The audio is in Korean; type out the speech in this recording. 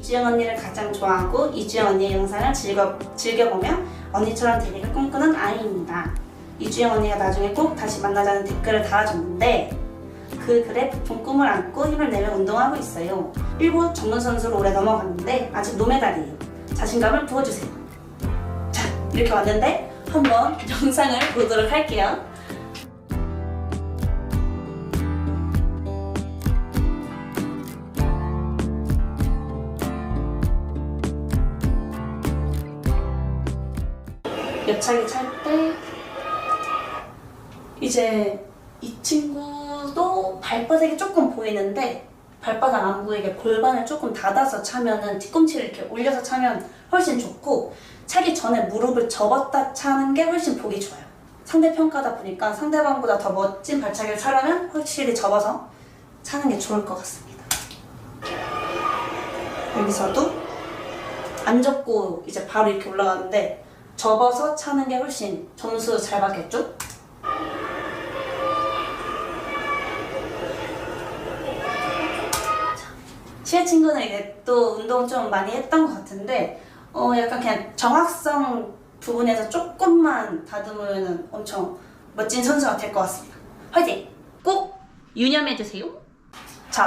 이주영 언니를 가장 좋아하고 이주영 언니의 영상을 즐겨, 즐겨보며 언니처럼 되기를 꿈꾸는 아이입니다. 이주영 언니가 나중에 꼭 다시 만나자는 댓글을 달아줬는데 그 글에 부푼 꿈을 안고 힘을 내며 운동하고 있어요. 일부 전문 선수로 올해 넘어갔는데 아직 노메달이에요. 자신감을 부어주세요. 자, 이렇게 왔는데 한번 영상을 보도록 할게요. 옆차기 찰 때 이제 이 친구도 발바닥이 조금 보이는데 발바닥 안 보이게 골반을 조금 닫아서 차면은 뒤꿈치를 이렇게 올려서 차면 훨씬 좋고 차기 전에 무릎을 접었다 차는 게 훨씬 보기 좋아요. 상대 평가다 보니까 상대방보다 더 멋진 발차기를 차려면 확실히 접어서 차는 게 좋을 것 같습니다. 여기서도 안 접고 이제 바로 이렇게 올라가는데 접어서 차는 게 훨씬 점수 잘 받겠죠? 시혜 친구는 이제 또 운동 좀 많이 했던 것 같은데 어 약간 그냥 정확성 부분에서 조금만 다듬으면 엄청 멋진 선수가 될 것 같습니다. 화이팅! 꼭 유념해 주세요.